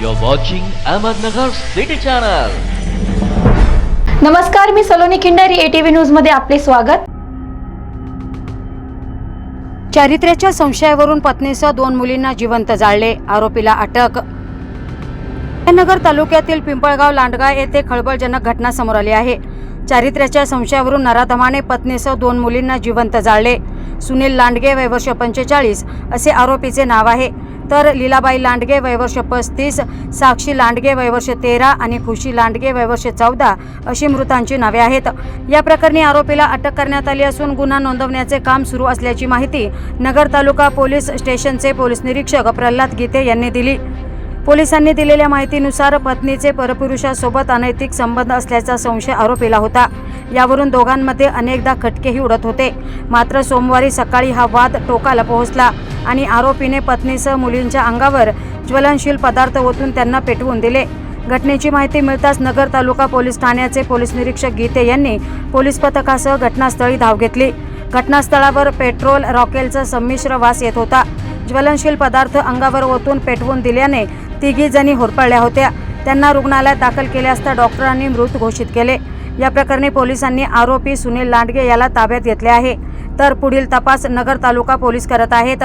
You're watching Ahmednagar City Channel. नमस्कार मी Saloni Khindari ATV न्यूजमध्ये आपले स्वागत. चारित्र्याच्या संशयावरून पत्नीसह दोन मुलींना जिवंत जाळले आरोपीला अटक. नगर तालुक्यातील पिंपळगाव लांडगा येथे खळबळजनक घटना समोर आली आहे. चारित्र्याच्या संशयावरून नराधमाने पत्नीसह दोन मुलींना जिवंत जाळले. सुनील लांडगे वयवर्ष पंचेचाळीस असे आरोपीचे नाव आहे. तर लीलाबाई लांडगे वयवर्ष पस्तीस साक्षी लांडगे वयवर्ष तेरा आणि खुशी लांडगे वयवर्ष चौदा अशी मृतांची नावे आहेत. या प्रकरणी आरोपीला अटक करण्यात आली असून गुन्हा नोंदवण्याचे काम सुरू असल्याची माहिती नगर तालुका पोलीस स्टेशनचे पोलीस निरीक्षक प्रल्हाद गीते यांनी दिली. पोलिसांनी दिलेल्या माहितीनुसार पत्नीचे परपुरुषासोबत अनैतिक संबंध असल्याचा संशय आरोपीला होता. यावरून दोघांमध्ये अनेकदा खटकेही उडत होते. मात्र सोमवारी सकाळी हा वाद टोकाला पोहोचला. आणि आरोपीने पत्नीसह मुलींच्या अंगावर ज्वलनशील पदार्थ ओतून त्यांना पेटवून दिले. घटनेची माहिती मिळताच नगर तालुका पोलीस ठाण्याचे पोलीस निरीक्षक गीते यांनी पोलीस पथकासह घटनास्थळी धाव घेतली. घटनास्थळावर पेट्रोल रॉकेलचा संमिश्र वास येत होता. ज्वलनशील पदार्थ अंगावर ओतून पेटवून दिल्याने तिघी जणी होरपळल्या होत्या. त्यांना रुग्णालयात दाखल केले असता डॉक्टरांनी मृत घोषित केले. या प्रकरणी पोलिसांनी आरोपी सुनील लांडगे याला ताब्यात घेतले आहे. तर पुढील तपास नगर तालुका पोलीस करत आहेत.